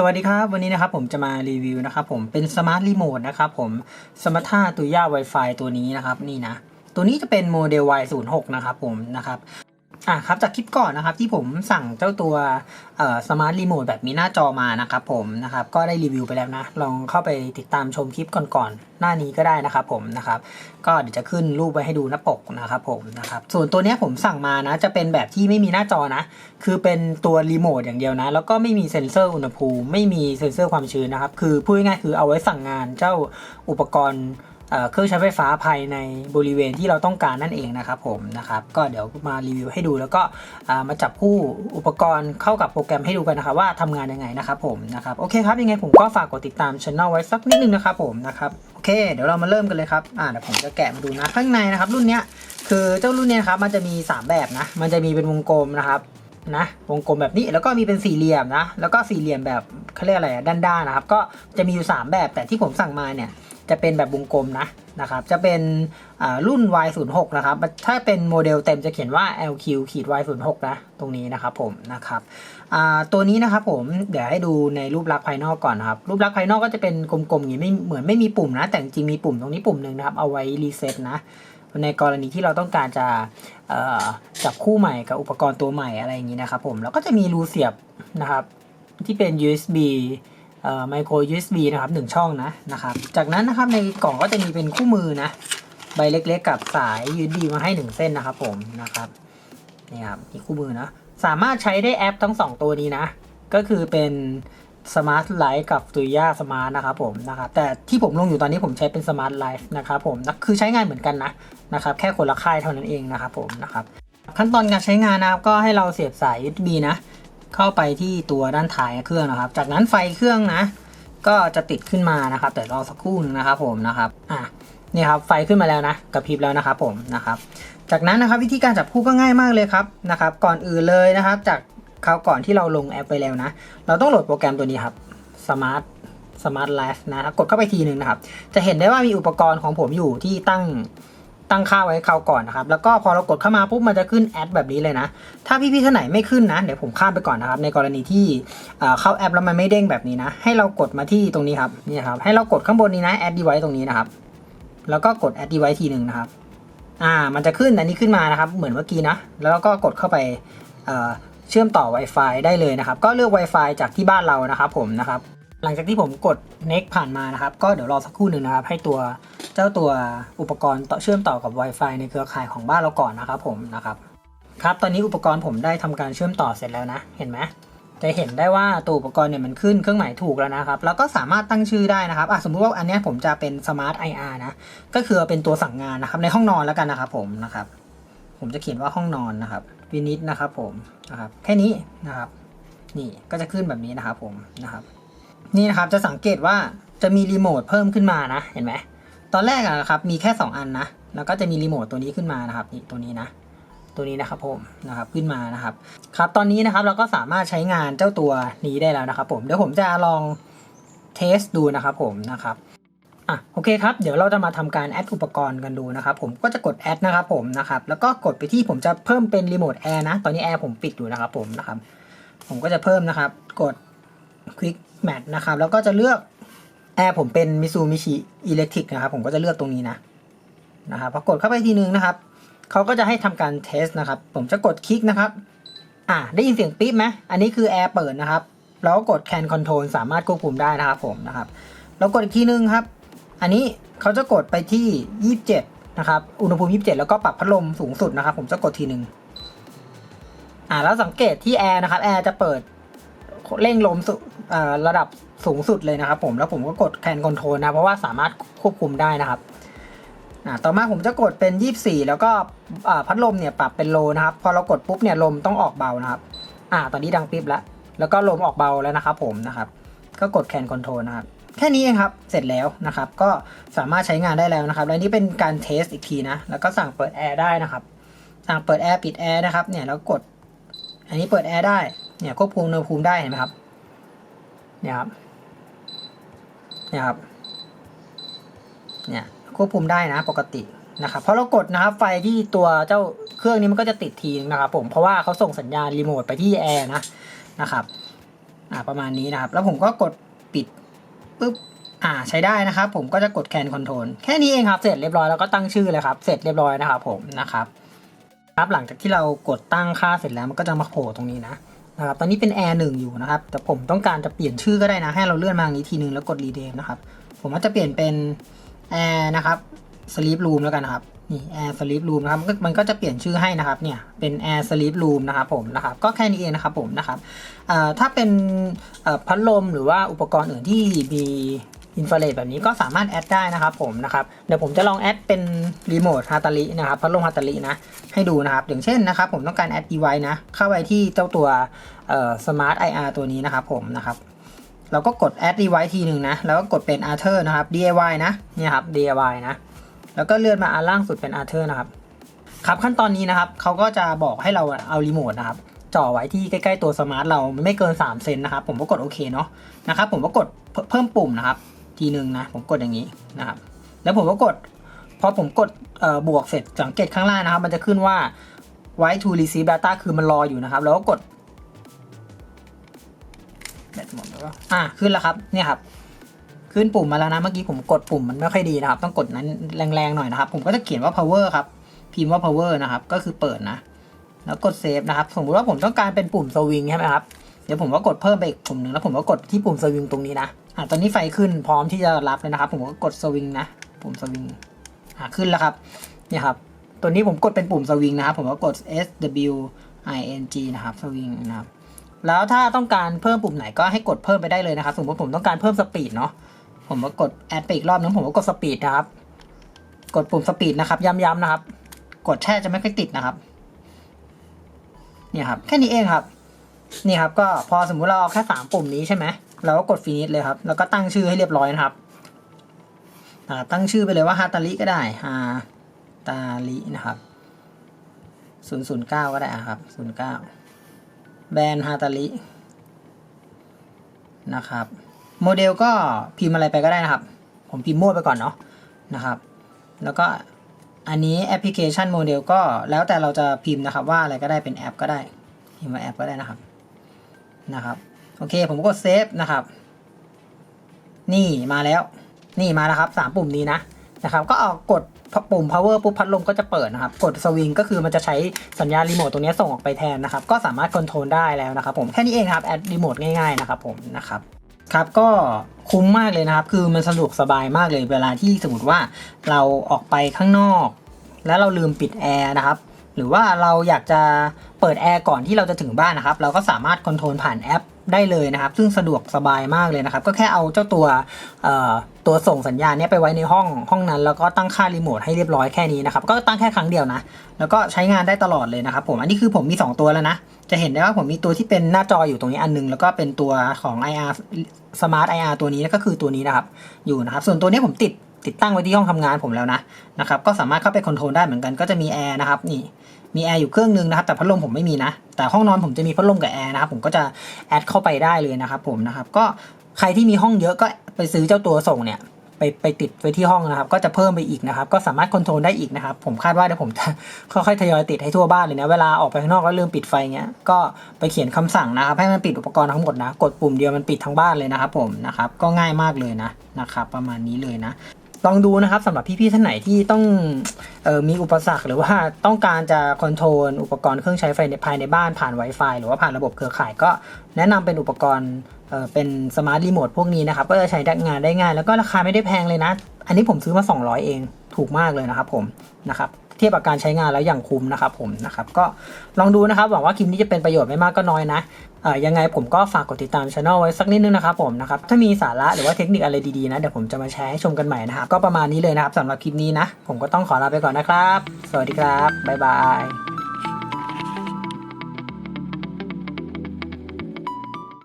สวัสดีครับ วันนี้นะครับผมจะมารีวิวนะครับผมเป็นสมาร์ทรีโมทนะครับผมสมาร์ท่าตุย่า Wi-Fi ตัวนี้นะครับนี่นะ ตัวนี้จะเป็นโมเดล Y06 นะครับผมนะครับ อะครับจากคลิปก่อนนะครับที่ผมสั่งเจ้าตัวเอ่อสมาร์ทรีโมทแบบมีหน้าจอมานะครับผมนะครับก็ได้รีวิวไปแล้วนะ ลองเข้าไปติดตามชมคลิปก่อนๆหน้านี้ก็ได้นะครับผมนะครับก็เดี๋ยวจะขึ้นรูปไว้ให้ดูหน้าปกนะครับผมนะครับส่วนตัวเนี้ยผมสั่งมานะจะเป็นแบบที่ไม่มีหน้าจอนะ คือเป็นตัวรีโมทอย่างเดียวนะ แล้วก็ไม่มีเซ็นเซอร์อุณหภูมิ ไม่มีเซ็นเซอร์ความชื้นนะครับ คือพูดง่ายๆคือเอาไว้สั่งงานเจ้าอุปกรณ์ เครื่องใช้ไฟฟ้าภายในบริเวณที่เราต้องการนั่นเองนะครับผมนะครับก็เดี๋ยวมารีวิวให้ดูแล้วก็มาจับคู่อุปกรณ์เข้ากับโปรแกรมให้ดูกันนะครับว่าทำงานยังไงนะครับผมนะครับโอเคครับยังไงผมก็ฝากกดติดตามช anel ไว้สักนิดนึงนะครับผมนะครับโอเค เดี๋ยวเรามาเริ่มกันเลยครับอ่าเดี๋ยวผมจะแกะมาดูนะข้างในนะครับ รุ่นเนี้ยคือเจ้ารุ่นเนี้ยครับมันจะมี 3 แบบนะมันจะมีเป็นวงกลมนะครับนะวงกลมแบบนี้แล้วก็มีเป็นสี่เหลี่ยมนะแล้วก็สี่เหลี่ยมแบบเขาเรียกอะไรด้านๆนะครับ ก็จะมีอยู่ 3 แบบแต่ที่ผมสั่งมาเนี่ย จะเป็นแบบวงกลมนะนะครับ จะเป็นรุ่น Y06 นะครับ ถ้าเป็นโมเดลเต็มจะเขียนว่า LQ ขีด Y06 นะ ตรงนี้นะครับผมนะครับตัวนี้นะครับผม เดี๋ยวให้ดูในรูปลักษณ์ภายนอกก่อนนะครับ รูปลักษณ์ภายนอกก็จะเป็นกลมๆอย่างนี้ไม่เหมือนไม่มีปุ่มนะ แต่จริงมีปุ่มตรงนี้ปุ่มหนึ่งนะครับ เอาไว้รีเซ็ตนะ ในกรณีที่เราต้องการจะจับคู่ใหม่กับอุปกรณ์ตัวใหม่อะไรอย่างนี้นะครับผม แล้วก็จะมีรูเสียบนะครับที่เป็น USB เอ่อ micro USB นะครับหนึ่งช่องนะนะครับ จากนั้นนะครับในกล่องก็จะมีเป็นคู่มือนะใบเล็กๆ กับสาย USB มาให้หนึ่งเส้นนะครับผมนะครับนี่ครับมีคู่มือนะสามารถใช้ได้แอปทั้ง 2 ตัวนี้นะ ก็คือเป็น Smart Life กับ t u y a Smart นะครับผมนะครับแต่ที่ผมลงอยู่ตอนนี้ผมใช้เป็น Smart Life นะครับผมนะคือใช้งานเหมือนกันนะนะครับแค่คนละค่ายเท่านั้นเองนะครับผมนะครับขั้นตอนการใช้งานนะครับก็ให้เราเสียบสาย USB นะ เข้าไปที่ตัวด้านท้ายเครื่องนะครับ จากนั้นไฟเครื่องนะ ก็จะติดขึ้นมานะครับ แต่รอสักครู่หนึงนะครับผมนะครับอะนี่ครับไฟขึ้นมาแล้วนะกระพริบแล้วนะครับผมนะครับ จากนั้นนะครับวิธีการจับคู่ก็ง่ายมากเลยครับนะครับ ก่อนอื่นเลยนะครับ จากคราวก่อนที่เราลงแอปไปแล้วนะ เราต้องโหลดโปรแกรมตัวนี้ครับ Smart Smart Life นะครับกดเข้าไปทีหนึ่งนะครับ จะเห็นได้ว่ามีอุปกรณ์ของผมอยู่ที่ตั้ง ตั้งค่าไว้คราวก่อนนะครับ แล้วก็พอเรากดเข้ามาปุ๊บมันจะขึ้นแอดแบบนี้เลยนะ ถ้าพี่ๆท่านไหนไม่ขึ้นนะ เดี๋ยวผมข้ามไปก่อนนะครับ ในกรณีที่เข้าแอปแล้วมันไม่เด้งแบบนี้นะ ให้เรากดมาที่ตรงนี้ครับ นี่ครับ ให้เรากดข้างบนนี้นะ add device ตรงนี้นะครับ แล้วก็กด add device ทีหนึ่งนะครับ อ่า มันจะขึ้นอันนี้ขึ้นมานะครับ เหมือนเมื่อกี้นะ แล้วก็กดเข้าไปเอ่อเชื่อมต่อ Wi-Fi ได้เลยนะครับ ก็เลือก Wi-Fi จากที่บ้านเรานะครับผมนะครับ หลังจากที่ผมกด next ผ่านมานะครับ ก็เดี๋ยวรอสักครู่หนึ่งนะครับ ให้ตัว เจ้าตัวอุปกรณ์ต่อเชื่อมต่อกับ Wi-Fi ในเครือข่ายของบ้านเราก่อนนะครับผมนะครับครับตอนนี้อุปกรณ์ผมได้ทำการเชื่อมต่อเสร็จแล้วนะเห็นไหมจะเห็นได้ว่าตัวอุปกรณ์เนี่ยมันขึ้นเครื่องหมายถูกแล้วนะครับแล้วก็สามารถตั้งชื่อได้นะครับอะสมมุติว่าอันนี้ผมจะเป็น Smart IR นะก็คือเป็นตัวสั่งงานนะครับในห้องนอนแล้วกันนะครับผมนะครับผมจะเขียนว่าห้องนอนนะครับวินิตนะครับผมนะครับแค่นี้นะครับนี่ก็จะขึ้นแบบนี้นะครับผมนะครับนี่นะครับจะสังเกตว่าจะมีรีโมทเพิ่มขึ้นมานะเห็นไหม ตอนแรกอะครับมีแค่ 2 อันนะ แล้วก็จะมีรีโมทตัวนี้ขึ้นมานะครับนี่ตัวนี้นะ ตัวนี้นะครับผมนะครับขึ้นมานะครับ ครับตอนนี้นะครับเราก็สามารถใช้งานเจ้าตัวนี้ได้แล้วนะครับ ผมเดี๋ยวผมจะลองเทสดูนะครับผมนะครับอะโอเคครับเดี๋ยวเราจะมาทำการแอดอุปกรณ์กันดูนะครับ ผมก็จะกดแอดนะครับผมนะครับแล้วก็กดไปที่ผมจะเพิ่มเป็นรีโมทแอร์นะ ตอนนี้แอร์ผมปิดอยู่นะครับผมนะครับ ผมก็จะเพิ่มนะครับ กด Quick Match นะครับแล้วก็จะเลือก แอร์ผมเป็น Mitsubishi Electric นะครับ ผมก็จะเลือกตรงนี้นะนะครับพอกดเข้าไปทีนึงนะครับเขาก็จะให้ทำการเทสนะครับ ผมจะกดคลิกนะครับ อ่าได้ยินเสียงปี๊บไหมอันนี้คือแอร์เปิดนะครับแล้วก็กด Can Control สามารถควบคุมได้นะครับผมนะครับแล้วกดอีกทีนึงครับ อันนี้เขาจะกดไปที่ 27 นะครับ อุณหภูมิ 27 แล้วก็ปรับพัดลมสูงสุดนะครับ ผมจะกดทีนึงอ่าแล้วสังเกตที่แอร์นะครับแอร์จะเปิดเร่งลมสุเอ่อระดับ สูงสุดเลยนะครับผมแล้วผมก็กด Can Control นะเพราะว่าสามารถควบคุมได้นะครับต่อมาผมจะกดเป็น 24 แล้วก็พัดลมเนี่ยปรับเป็นโลนะครับ พอเรากดปุ๊บเนี่ยลมต้องออกเบานะครับ อ่า ตอนนี้ดังปิ๊บแล้ว แล้วก็ลมออกเบาแล้วนะครับผมนะครับ ก็กดแคนคอนโทรลนะครับ แค่นี้เองครับ เสร็จแล้วนะครับ ก็สามารถใช้งานได้แล้วนะครับ และนี่เป็นการเทสอีกทีนะ แล้วก็สั่งเปิดแอร์ได้นะครับ สั่งเปิดแอร์ปิดแอร์นะครับ เนี่ยแล้วกด อันนี้เปิดแอร์ได้ เนี่ยควบคุมอุณหภูมิได้เห็นไหมครับ เนี่ยครับ เนี่ยครับเนี่ยควบคุมได้นะปกตินะครับเพราะเรากดนะครับไฟที่ตัวเจ้าเครื่องนี้มันก็จะติดทีนะครับผมเพราะว่าเขาส่งสัญญาณรีโมทไปที่แอร์นะนะครับอ่าประมาณนี้นะครับ แล้วผมก็กดปิดปุ๊บอ่าใช้ได้นะครับ ผมก็จะกดแคนคอนโทรลแค่นี้เองครับเสร็จเรียบร้อยแล้วก็ตั้งชื่อเลยครับ เสร็จเรียบร้อยนะครับผมนะครับครับหลังจากที่เรากดตั้งค่าเสร็จแล้วมันก็จะมาโผล่ตรงนี้นะ นะครับตอนนี้เป็น Air หนึ่งอยู่นะครับ แต่ผมต้องการจะเปลี่ยนชื่อก็ได้นะ ให้เราเลื่อนมาทางนี้ทีนึงแล้วกด Rename นะครับ ผมว่าจะเปลี่ยนเป็น Air นะครับ Sleep Room แล้วกันนะครับนี่ Air Sleep Room นะครับมันก็จะเปลี่ยนชื่อให้นะครับเนี่ยเป็น Air Sleep Room นะครับผมนะครับก็แค่นี้เองนะครับผมนะครับถ้าเป็นพัดลมหรือว่าอุปกรณ์อื่นที่มี อินฟราเรดแบบนี้ก็สามารถแอดได้นะครับผมนะครับเดี๋ยวผมจะลองแอดเป็นรีโมทฮาตาลินะครับพัดลมฮาตาลินะให้ดูนะครับ อย่างเช่นนะครับ ผมต้องการแอด device นะ เข้าไปที่เจ้าตัวเอ่อ smart IR ตัวนี้นะครับผมนะครับเราก็กด add device ทีหนึ่งนะ แล้วก็กดเป็น Arthur นะครับ DIY นะ เนี่ยครับ DIY นะ แล้วก็เลื่อนมาอันล่างสุดเป็น Arthur นะครับ ครับขั้นตอนนี้นะครับ เขาก็จะบอกให้เราเอารีโมทนะครับ จ่อไว้ที่ใกล้ๆตัวสมาร์ทเราไม่เกิน 3 เซนนะครับ ผมก็กดโอเคเนาะ นะครับ ผมก็กดเพิ่มเพิ่มปุ่มนะครับ ทีหนึ่งนะ ผมกดอย่างนี้นะครับ แล้วผมก็กด พอผมกดบวกเสร็จสังเกตข้างล่างนะครับ มันจะขึ้นว่าไว้ to receive data คือมันรออยู่นะครับ แล้วก็กดแบตหมดแล้วก็อ่าขึ้นแล้วครับ เนี่ยครับ ขึ้นปุ่มมาแล้วนะ เมื่อกี้ผมกดปุ่มมันไม่ค่อยดีนะครับ ต้องกดนั้นแรงๆหน่อยนะครับ ผมก็จะเขียนว่า power ครับ พิมพ์ว่า power นะครับ ก็คือเปิดนะ แล้วกด save นะครับ สมมติว่าผมต้องการเป็นปุ่มสวิงใช่ไหมครับ เดี๋ยวผมก็กดเพิ่มไปอีกปุ่มหนึ่งแล้วผมก็กดที่ปุ่มสวิงตรงนี้นะ อ่าตอนนี้ไฟขึ้นพร้อมที่จะรับเลยนะครับ ผมก็กดสวิงนะปุ่มสวิงอ่าขึ้นแล้วครับเนี่ยครับ ตัวนี้ผมกดเป็นปุ่มสวิงนะครับ ผมก็กด S W I N G นะครับสวิงนะครับ แล้วถ้าต้องการเพิ่มปุ่มไหนก็ให้กดเพิ่มไปได้เลยนะครับ สมมติผมต้องการเพิ่มสปีดเนาะผมก็กดแอดไปอีกรอบนึงผมก็กดสปีดนะครับ กดปุ่มสปีดนะครับย้ำๆนะครับ กดแช่จะไม่ค่อยติดนะครับเนี่ยครับ แค่นี้เองครับ นี่ครับ ก็พอสมมุติเราเอาแค่สามปุ่มนี้ใช่ไหม เราก็กดฟินิชเลยครับ แล้วก็ตั้งชื่อให้เรียบร้อยนะครับตั้งชื่อไปเลยว่าฮาตาลิก็ได้ฮาตาลินะครับศูนย์ศูนย์เก้าก็ได้ครับศูนย์เก้าแบรนด์ฮาตาลินะครับ โมเดลก็พิมพ์อะไรไปก็ได้นะครับ ผมพิมพ์มั่วไปก่อนเนาะนะครับ แล้วก็อันนี้แอปพลิเคชันโมเดลก็แล้วแต่เราจะพิมพ์นะครับว่าอะไรก็ได้เป็นแอปก็ได้ พิมพ์ว่าแอปก็ได้นะครับนะครับ โอเค ผมกดเซฟนะครับ นี่มาแล้ว นี่มาแล้วครับสามปุ่มนี้นะนะครับ ก็เอากดปุ่ม power ปุ๊บพัดลมก็จะเปิดนะครับ กดสวิงก็คือมันจะใช้สัญญาณรีโมทตรงนี้ส่งออกไปแทนนะครับ ก็สามารถคอนโทรลได้แล้วนะครับผม แค่นี้เองครับ แอดรีโมทง่ายๆนะครับผมนะครับครับก็คุ้มมากเลยนะครับ คือมันสะดวกสบายมากเลย เวลาที่สมมติว่าเราออกไปข้างนอก แล้วเราลืมปิดแอร์นะครับ หรือว่าเราอยากจะเปิดแอร์ก่อนที่เราจะถึงบ้านนะครับ เราก็สามารถคอนโทรลผ่านแอป ได้เลยนะครับ ซึ่งสะดวกสบายมากเลยนะครับ ก็แค่เอาเจ้าตัวตัวส่งสัญญาณนี้ไปไว้ในห้องห้องนั้น แล้วก็ตั้งค่ารีโมทให้เรียบร้อยแค่นี้นะครับ ก็ตั้งแค่ครั้งเดียวนะ แล้วก็ใช้งานได้ตลอดเลยนะครับผม อันนี้คือผมมี 2 ตัวแล้วนะ จะเห็นได้ว่าผมมีตัวที่เป็นหน้าจออยู่ตรงนี้อันนึง แล้วก็เป็นตัวของ IR Smart IR ตัวนี้ก็คือตัวนี้นะครับ อยู่นะครับ ส่วนตัวนี้ผมติด ติดตั้งไว้ที่ห้องทำงานผมแล้วนะนะครับก็สามารถเข้าไปคอนโทรลได้เหมือนกันก็จะมีแอร์นะครับนี่มีแอร์อยู่เครื่องนึงนะครับแต่พัดลมผมไม่มีนะ แต่ห้องนอนผมจะมีพัดลมกับแอร์นะครับผมก็จะแอดเข้าไปได้เลยนะครับผมนะครับก็ใครที่มีห้องเยอะก็ไปซื้อเจ้าตัวส่งเนี่ยไปไปติดไว้ที่ห้องนะครับ ก็จะเพิ่มไปอีกนะครับ ก็สามารถคอนโทรลได้อีกนะครับ ผมคาดว่าเดี๋ยวผมจะค่อยๆทยอยติดให้ทั่วบ้านเลยนะ เวลาออกไปข้างนอกแล้วลืมปิดไฟเงี้ย ก็ไปเขียนคำสั่งนะครับ ให้มันปิดอุปกรณ์ทั้งหมดนะ กดปุ่มเดียวมันปิดทั้งบ้านเลยนะครับผมนะครับ ก็ง่ายมากเลยนะนะครับ ประมาณนี้เลยนะ ลองดูนะครับสำหรับพี่ๆท่านไหนที่ต้องออมีอุปสรรคหรือว่าต้องการจะคอนโทรลอุปกรณ์เครื่องใช้ไฟในภายในบ้านผ่าน Wi-Fi หรือว่าผ่านระบบเครือข่ายก็แนะนำเป็นอุปกรณ์เเป็นสมาร์ทรีโมทพวกนี้นะครับ ก็จะใช้งานได้ง่าย แล้วก็ราคาไม่ได้แพงเลยนะ อันนี้ผมซื้อมา 200 เองถูกมากเลยนะครับผมนะครับ เทียบกับการใช้งานแล้วอย่างคุ้มนะครับผมนะครับก็ลองดูนะครับหวังว่าคลิปนี้จะเป็นประโยชน์ไม่มากก็น้อยนะเอ่อยังไงผมก็ฝากกดติดตามช anel ไว้สักนิดนึงนะครับผมนะครับถ้ามีสาระหรือว่าเทคนิคอะไรดีๆนะเดี๋ยวผมจะมาแชร์ให้ชมกันใหม่นะครับก็ประมาณนี้เลยนะครับสำหรับคลิปนี้นะผมก็ต้องขอลาไปก่อนนะครับ สวัสดีครับบ๊ายบาย